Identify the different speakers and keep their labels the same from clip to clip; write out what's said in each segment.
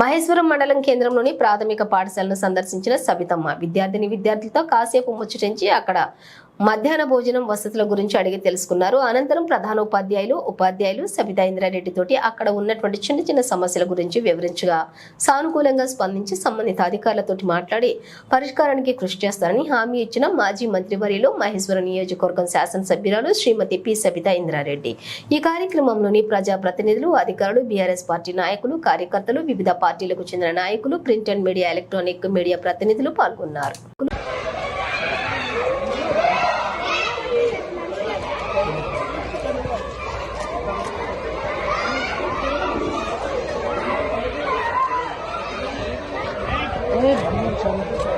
Speaker 1: మహేశ్వరం మండలం కేంద్రంలోని ప్రాథమిక పాఠశాలను సందర్శించిన సబితమ్మ. విద్యార్థిని విద్యార్థులతో కాసేపు ముచ్చటించి అక్కడ మధ్యాహ్న భోజనం వసతుల గురించి అడిగి తెలుసుకున్నారు. అనంతరం ప్రధాన ఉపాధ్యాయులు ఉపాధ్యాయులు సబితా ఇంద్రారెడ్డితోటి అక్కడ ఉన్నటువంటి చిన్న చిన్న సమస్యల గురించి వివరించగా సానుకూలంగా స్పందించి సంబంధిత అధికారులతోటి మాట్లాడి పరిష్కారానికి కృషి చేస్తారని హామీ ఇచ్చిన మాజీ మంత్రివర్యులు మహేశ్వరం నియోజకవర్గం శాసనసభ్యురాలు శ్రీమతి పి సబితా ఇంద్రారెడ్డి. ఈ కార్యక్రమంలోని ప్రజా ప్రతినిధులు అధికారులు బీఆర్ఎస్ పార్టీ నాయకులు కార్యకర్తలు వివిధ పార్టీలకు చెందిన నాయకులు print and media electronic media ప్రతినిధులు పాల్గొన్నారు.
Speaker 2: బటన్ లేదు తెలియదా మనం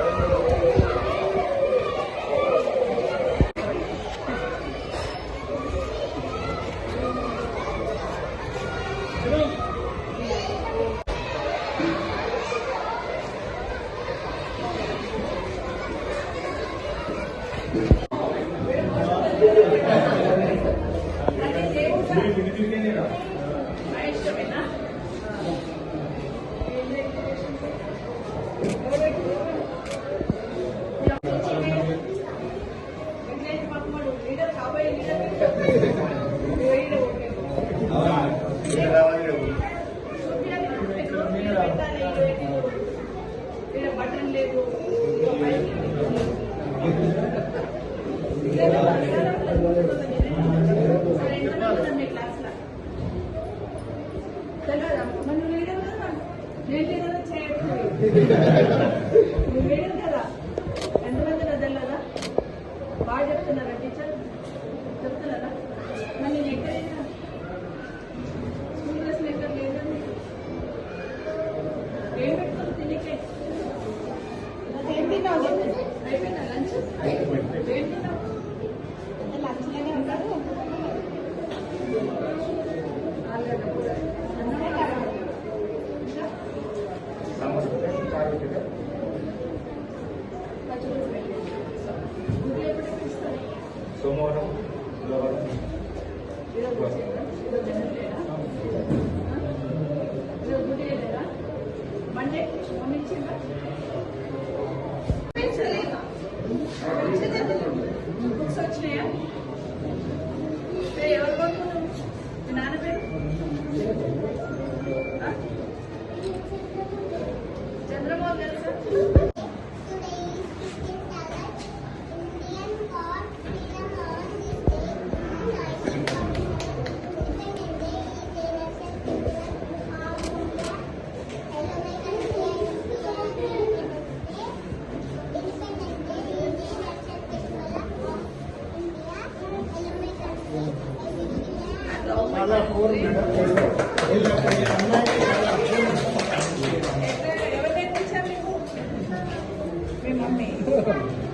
Speaker 2: బటన్ కదా నేను కదా ఎంతమంది తెలియదా బాగా చెప్తున్నారా టీచర్ చెప్తున్నారా మరి నేను ఎక్కడైనా
Speaker 3: సోమవారం బుధవారం.
Speaker 2: Monday la forma, es
Speaker 4: la Mi mamá.